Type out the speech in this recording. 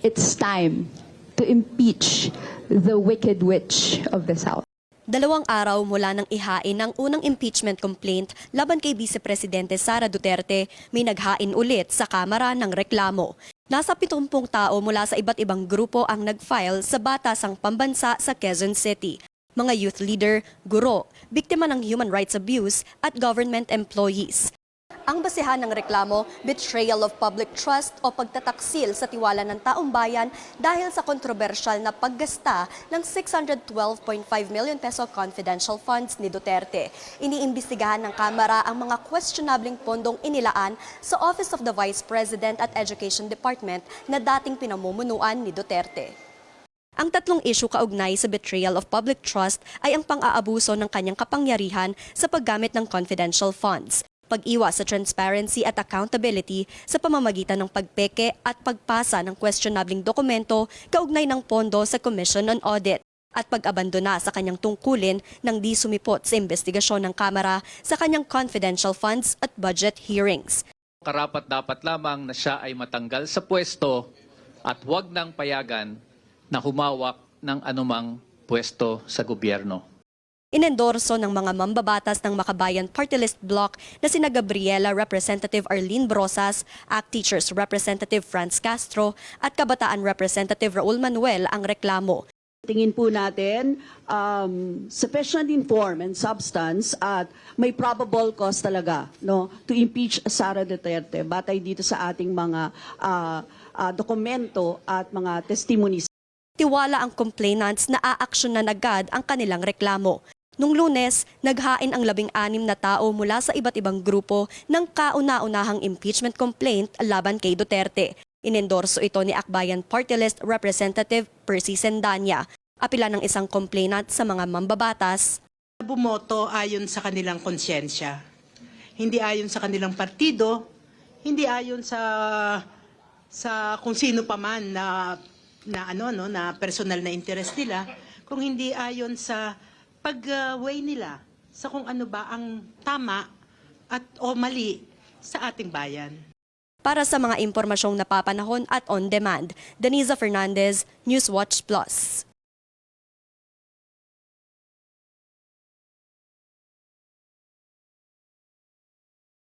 it's time to impeach the wicked witch of the South. Dalawang araw mula nang ihain ng unang impeachment complaint laban kay Vice Presidente Sara Duterte, may naghain ulit sa Kamara ng reklamo. Nasa 70 tao mula sa iba't ibang grupo ang nag-file sa Batasang Pambansa sa Quezon City. Mga youth leader, guro, biktima ng human rights abuse at government employees. Ang basehan ng reklamo, betrayal of public trust o pagtataksil sa tiwala ng taong bayan dahil sa kontrobersyal na paggasta ng 612.5 million peso confidential funds ni Duterte. Iniimbestigahan ng Kamara ang mga questionabling pondong inilaan sa Office of the Vice President at Education Department na dating pinamumunuan ni Duterte. Ang tatlong issue kaugnay sa betrayal of public trust ay ang pang-aabuso ng kanyang kapangyarihan sa paggamit ng confidential funds, pag-iwas sa transparency at accountability sa pamamagitan ng pagpeke at pagpasa ng questionabling dokumento kaugnay ng pondo sa Commission on Audit at pag-abandona sa kanyang tungkulin nang di sumipot sa investigasyon ng Kamara sa kanyang confidential funds at budget hearings. karapat dapat lamang na siya ay matanggal sa pwesto at huwag nang payagan na humawak ng anumang pwesto sa gobyerno. Inendorso ng mga mambabatas ng Makabayan Party List Block na sina Gabriela Representative Arlene Brosas, ACT Teachers Representative Franz Castro at Kabataan Representative Raul Manuel ang reklamo. Tingin po natin um, sufficient in form and substance at may probable cause talaga no to impeach Sara Duterte batay dito sa ating mga ah, ah, dokumento at mga testimonies. Tiwala ang complainants na aaksyonan agad ang kanilang reklamo. Nung lunes, naghain ang labing-anim na tao mula sa iba't ibang grupo ng kauna-unahang impeachment complaint laban kay Duterte. Inendorso ito ni Akbayan Party List Representative Percy Sendanya. Apila ng isang complainant sa mga mambabatas. bumoto ayon sa kanilang konsyensya. Hindi ayon sa kanilang partido, hindi ayon sa sa kung sino pa man na na ano no na personal na interest nila, kung hindi ayon sa pag-way nila sa kung ano ba ang tama at o mali sa ating bayan. Para sa mga impormasyong napapanahon at on demand, Deniza Fernandez, Newswatch Plus.